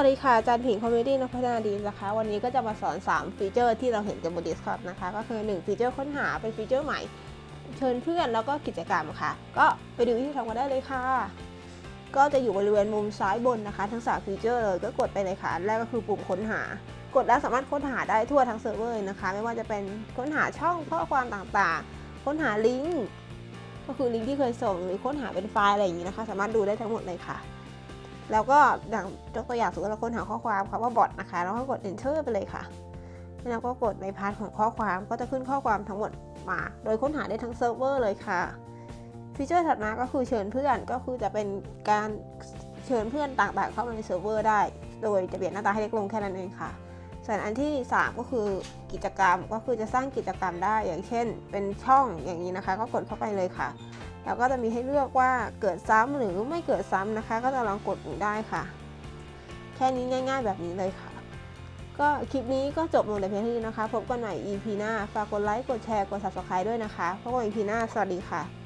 วัสดีค่ะจารย์ผิงคอมเมดี้นพนาดีนะคะ วันนี้ก็จะมาสอน 3 ฟีเจอร์ที่เราเห็นกันบน Discord นะคะ ก็คือ 1 ฟีเจอร์ค้นหาเป็นฟีเจอร์ใหม่ เชิญเพื่อนแล้วก็กิจกรรมค่ะ ก็ไปดูวิธีทำกันได้เลยค่ะ ก็จะอยู่บริเวณมุมซ้ายบนนะคะ ทั้ง 3 ฟีเจอร์เลยก็กดไปเลยค่ะ แรกก็คือปุ่มค้นหา กดแล้วสามารถค้นหาได้ทั่วทั้งเซิร์ฟเวอร์นะคะ ไม่ว่าจะเป็นค้นหาช่องข้อความต่างๆ ค้นหาลิงก์ก็คือลิงก์ที่เคยส่งหรือค้นหาเป็นไฟล์อะไรอย่างนี้นะคะ สามารถดูได้ทั้งหมดเลยค่ะ แล้วก็อย่างยกตัวอย่างสมมติเราค้นหาข้อความคำว่าบอทนะคะ แล้วก็กด enter ไปเลยค่ะ แล้วก็กดในพาร์ทของข้อความก็จะขึ้นข้อความทั้งหมดมา โดยค้นหาได้ทั้งเซิร์ฟเวอร์เลยค่ะ ฟีเจอร์ถัดมาก็คือเชิญเพื่อนก็คือจะเป็นการเชิญเพื่อนต่างๆเข้ามาในเซิร์ฟเวอร์ได้ โดยจะเปลี่ยนหน้าตาให้เล็กลงแค่นั้นเองค่ะ ส่วนอันที่ 3 ก็คือกิจกรรมก็คือจะสร้างกิจกรรมได้อย่างเช่น เป็นช่องอย่างนี้นะคะ ก็กดเข้าไปเลยค่ะ แล้วก็จะมีให้เลือกว่าเกิดซ้ำหรือไม่เกิดซ้ำนะคะ ก็จะลองกดดูได้ค่ะ แค่นี้ง่าย ๆ แบบนี้เลยค่ะ ก็คลิปนี้ก็จบลงแต่เพียงเท่านี้นะคะ พบกันใหม่ EP หน้า ฝากกดไลค์กดแชร์กด subscribe ด้วยนะคะพบกัน EP หน้าสวัสดีค่ะ